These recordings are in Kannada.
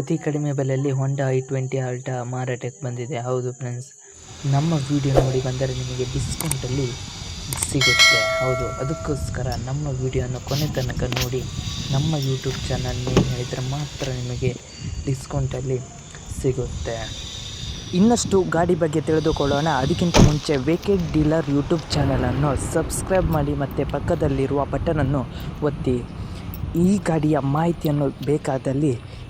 ಅತಿ ಕಡಿಮೆ ಬೆಲೆಯಲ್ಲಿ ಹೊಂಡಾ ಐ ಟ್ವೆಂಟಿ ಆಲ್ಟಾ ಮಾರಾಟಕ್ಕೆ ಬಂದಿದೆ. ಹೌದು ಫ್ರೆಂಡ್ಸ್ ನಮ್ಮ ವಿಡಿಯೋ ನೋಡಿ ಬಂದರೆ ನಿಮಗೆ ಡಿಸ್ಕೌಂಟಲ್ಲಿ ಸಿಗುತ್ತೆ. ಹೌದು, ಅದಕ್ಕೋಸ್ಕರ ನಮ್ಮ ವಿಡಿಯೋನ ಕೊನೆ ತನಕ ನೋಡಿ ನಮ್ಮ ಯೂಟ್ಯೂಬ್ ಚಾನಲ್ ನೇಮ್ ಹೇಳಿದರೆ ಮಾತ್ರ ನಿಮಗೆ ಡಿಸ್ಕೌಂಟಲ್ಲಿ ಸಿಗುತ್ತೆ. ಇನ್ನಷ್ಟು ಗಾಡಿ ಬಗ್ಗೆ ತಿಳಿದುಕೊಳ್ಳೋಣ. ಅದಕ್ಕಿಂತ ಮುಂಚೆ ವೇಕೆಡ್ ಡೀಲರ್ ಯೂಟ್ಯೂಬ್ ಚಾನಲನ್ನು ಸಬ್ಸ್ಕ್ರೈಬ್ ಮಾಡಿ ಮತ್ತು ಪಕ್ಕದಲ್ಲಿರುವ ಬಟನನ್ನು ಒತ್ತಿ. ಈ ಗಾಡಿಯ ಮಾಹಿತಿಯನ್ನು ಬೇಕಾದಲ್ಲಿ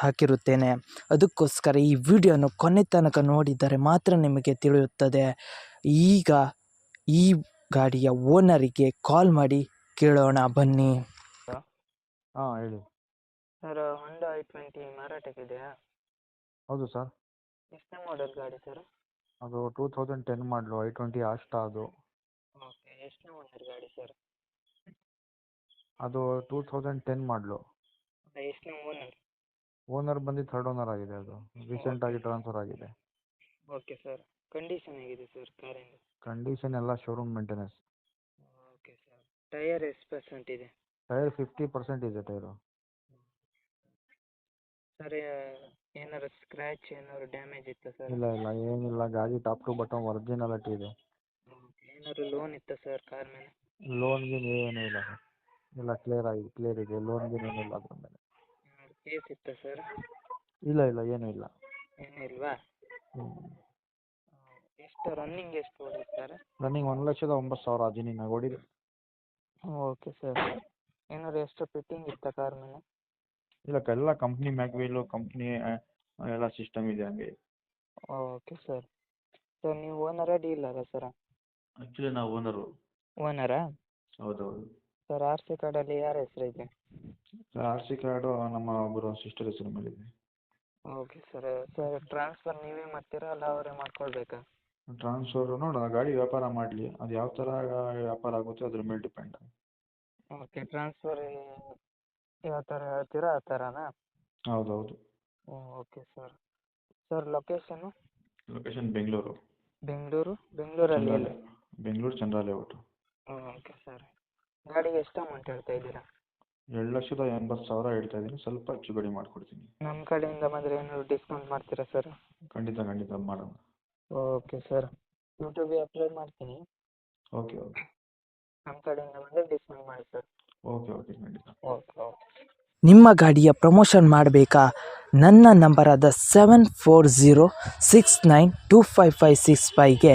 ಹಾಕಿರುತ್ತೇನೆ. ಅದಕ್ಕೋಸ್ಕರ ಈ ವಿಡಿಯೋನ ಕೊನೆ ತನಕ ನೋಡಿದರೆ ಮಾತ್ರ ನಿಮಗೆ ತಿಳಿಯುತ್ತದೆ. ಈಗ ಈ ಗಾಡಿಯ ಓನರಿಗೆ ಕಾಲ್ ಮಾಡಿ ಕೇಳೋಣ ಬನ್ನಿ. ಹಾಂ ಹೇಳಿ. ಸರ್ ಹೊಂಡಾ ಐ ಟ್ವೆಂಟಿ ಮಾರಾಟಕ್ಕಿದೆಯಾ? ಹೌದು ಸರ್. ಎಷ್ಟನೇ ಮಾಡೆಲ್ ಗಾಡಿ ಸರ್? ಅದು two thousand ten model i twenty Asta ಅದು. ಓಕೆ ಎಷ್ಟನೇ ಓನರ್ ಗಾಡಿ ಸರ್? ಅದು ಟೂ ತೌಸಂಡ್ ಟೆನ್ ಮಾಡಲು ಎಷ್ಟನೇ ಓನರ್ ಓನರ್ ಬಂದು ಥರ್ಡ್ ಓನರ್ ಆಗಿದೆ ಅದು. ರೀಸೆಂಟಾಗಿ ಟ್ರಾನ್ಸ್ಫರ್ ಆಗಿದೆ. ಓಕೆ ಸರ್ ಕಂಡೀಷನ್ ಹೇಗಿದೆ ಸರ್ ಕಾರಿನ ಕಂಡೀಷನ್ ಎಲ್ಲ showroom maintenance okay sir tyre ಎಷ್ಟು ಪರ್ಸೆಂಟ್ ಇದೆ? ಟೈರ್ ಫಿಫ್ಟಿ ಪರ್ಸೆಂಟ್ ಇದೆ ಟೈರು ಸರ್ ಏನಾರು ಸ್ಕ್ರ್ಯಾಚ್ ಏನಾದ್ರು ಡ್ಯಾಮೇಜ್ ಇತ್ತಾ ಸರ್ ಇಲ್ಲ ಇಲ್ಲ ಏನಿಲ್ಲ. ಗಾಡಿ ಟಾಪ್ ಟು ಬಟನ್ ಒರಿಜಿನಾಲಿಟಿ ಇದೆ. ಏನಾದ್ರು ಲೋನ್ ಇತ್ತಾ ಸರ್ ಕಾರ್ ಮೇಲೆ? ಲೋನ್ಗೆ ಏನೂ ಇಲ್ಲ ಎಲ್ಲ ಕ್ಲಿಯರ್ ಆಗಿ ಕ್ಲಿಯರ್ ಇದೆ. ಲೋನ್ಗೆ ಏನಿಲ್ಲ ಅದ್ರ ಮೇಲೆ. ಕೇಸ್ ಇತ್ತಾ ಸರ್ ಇಲ್ಲ ಇಲ್ಲ ಏನೂ ಇಲ್ಲ. ಏನೂ ಇಲ್ವಾ? ಎಷ್ಟು ರನ್ನಿಂಗ್ ಎಷ್ಟು ಓಡಿದೆ ಸರ್ ರನ್ನಿಂಗ್ ಒಂದು ಲಕ್ಷದ ಒಂಬತ್ತು ಸಾವಿರ ಅಜಿನಿನ ಓಡಿದೆ ಓಕೆ ಸರ್ ಏನಾದ್ರು ಎಷ್ಟು ಫಿಟ್ಟಿಂಗ್ ಇತ್ತ ಕಾರ್ ಮೇಲೆ? ಇಲ್ಲ ಎಲ್ಲ ಕಂಪ್ನಿ ಮ್ಯಾಗ್ವೀಲು ಕಂಪ್ನಿ ಎಲ್ಲ ಸಿಸ್ಟಮ್ ಇದೆ ಹಂಗೆ. ಓಕೆ ಸರ್ ಸರ್ ನೀವು ಓನರಾ ಡೀಲರಾ ಸರ್ ಆ್ಯಕ್ಚುಲಿ ನಾವು ಓನರು ಓನರಾ ಹೌದೌದು. ಸರ್ ಆರ್ ಸಿ ಕಾರ್ಡಲ್ಲಿ ಯಾರ ಹೆಸರಿದೆ ಆರ್ ಸಿ ಕಾರ್ಡು ನಮ್ಮ ಒಬ್ಬರು ಸಿಸ್ಟರ್ ಹೆಸರು ಮೇಲಿದೆ. ಓಕೆ ಸರ್ ಸರ್ ಟ್ರಾನ್ಸ್ಫರ್ ನೀವೇ ಮಾಡ್ತೀರಾ ಅಲ್ಲ ಅವರೇ ಮಾಡ್ಕೊಳ್ಬೇಕಾ? ಟ್ರಾನ್ಸ್ಫರು ನೋಡೋಣ ಗಾಡಿ ವ್ಯಾಪಾರ ಮಾಡಲಿ. ಅದು ಯಾವ ಥರ ವ್ಯಾಪಾರ ಆಗುತ್ತೆ ಅದ್ರ ಮೇಲೆ ಡಿಪೆಂಡ್ ಓಕೆ ಟ್ರಾನ್ಸ್ಫರ್ ಯಾವ ಥರ ಹೇಳ್ತೀರಾ ಆ ಥರನಾ ಹೌದು ಹೌದು okay sir sir location location Bengaluru. Bengaluru? ಬೆಂಗಳೂರಲ್ಲಿ ಬೆಂಗಳೂರು ಚಂದ್ರಾಲಯ ಓಕೆ ಸರ್ ಗಾಡಿಗೆ ಎಷ್ಟು ಅಮೌಂಟ್ ಹೇಳ್ತಾ ಇದ್ದೀರಾ? ಎರಡು ಲಕ್ಷದ ಎಂಬತ್ತು ಸಾವಿರ ಹೇಳ್ತಾ ಇದ್ದೀನಿ. ಸ್ವಲ್ಪ ಹೆಚ್ಚು ಕಡಿಮೆ ಮಾಡಿಕೊಡ್ತೀನಿ. ನಮ್ಮ ಕಡೆಯಿಂದ ಬಂದರೆ ಏನಾದ್ರು ಡಿಸ್ಕೌಂಟ್ ಮಾಡ್ತೀರಾ ಸರ್ ಖಂಡಿತ ಖಂಡಿತ ಮಾಡೋಣ. ಓಕೆ ಸರ್ ಯೂಟ್ಯೂಬಿಗೆ ಅಪ್ಲೋಡ್ ಮಾಡ್ತೀನಿ. ಓಕೆ ಓಕೆ ನಮ್ಮ ಕಡೆಯಿಂದ ಬಂದರೆ ಡಿಸ್ಕೌಂಟ್ ಮಾಡಿ ಸರ್ ಓಕೆ ಓಕೆ ಖಂಡಿತ. ಓಕೆ ಓಕೆ ನಿಮ್ಮ ಗಾಡಿಯ ಪ್ರಮೋಷನ್ ಮಾಡಬೇಕಾ? ನನ್ನ ನಂಬರಾದ seven four zero six nine two five five six ಫೈವ್ಗೆ